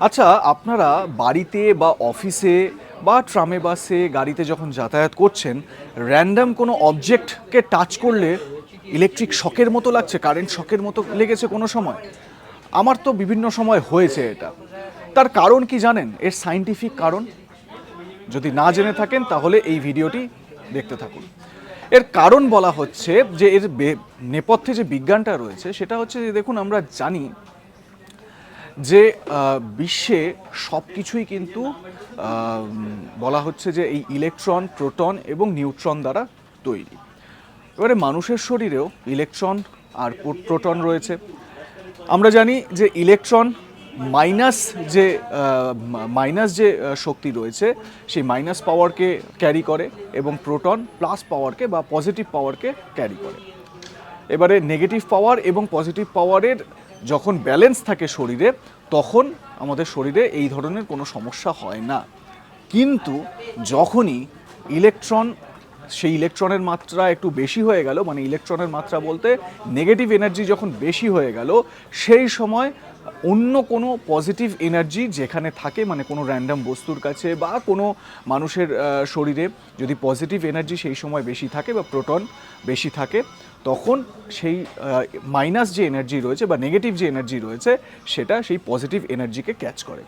আচ্ছা আপনারা বাড়িতে বা অফিসে বা ট্রামে বাসে গাড়িতে যখন যাতায়াত করছেন র্যান্ডাম কোনো অবজেক্টকে টাচ করলে ইলেকট্রিক শকের মতো লাগছে কারেন্ট শকের মতো লেগেছে কোনো সময়? আমার তো বিভিন্ন সময় হয়েছে এটা। তার কারণ কি জানেন? এর সাইন্টিফিক কারণ? যদি না জেনে থাকেন, তাহলে এই ভিডিওটি দেখতে থাকুন। এর কারণ বলা হচ্ছে যে, এর নেপথ্যে যে বিজ্ঞানটা রয়েছে, সেটা হচ্ছে যে, দেখুন, আমরা জানি যে বিশ্বে সব কিছুই কিন্তু বলা হচ্ছে যে এই ইলেকট্রন, প্রোটন এবং নিউট্রন দ্বারা তৈরি। এবারে মানুষের শরীরেও ইলেকট্রন আর প্রো- প্রোটন রয়েছে। আমরা জানি যে ইলেকট্রন মাইনাস যে মাইনাস যে শক্তি রয়েছে, সেই মাইনাস পাওয়ারকে ক্যারি করে এবং প্রোটন প্লাস পাওয়ারকে বা পজিটিভ পাওয়ারকে ক্যারি করে। এবারে নেগেটিভ পাওয়ার এবং পজিটিভ পাওয়ারের যখন ব্যালেন্স থাকে শরীরে, তখন আমাদের শরীরে এই ধরনের কোনো সমস্যা হয় না। কিন্তু যখনই ইলেকট্রন সেই ইলেকট্রনের মাত্রা একটু বেশি হয়ে গেল মানে ইলেকট্রনের মাত্রা বলতে নেগেটিভ এনার্জি যখন বেশি হয়ে গেল, সেই সময় অন্য কোনো পজিটিভ এনার্জি যেখানে থাকে মানে কোনো র্যান্ডাম বস্তুর কাছে বা কোনো মানুষের শরীরে যদি পজিটিভ এনার্জি সেই সময় বেশি থাকে বা প্রোটন বেশি থাকে, তখন সেই মাইনাস যে এনার্জি রয়েছে বা নেগেটিভ যে এনার্জি রয়েছে, সেটা সেই পজিটিভ এনার্জিকে ক্যাচ করে।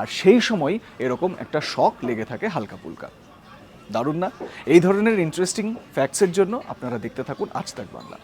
আর সেই সময় এরকম একটা শক লেগে থাকে হালকা ফুলকা দারুণ না? এই ধরনের ইন্টারেস্টিং ফ্যাক্টসের জন্য আপনারা দেখতে থাকুন আজ তাক বাংলা।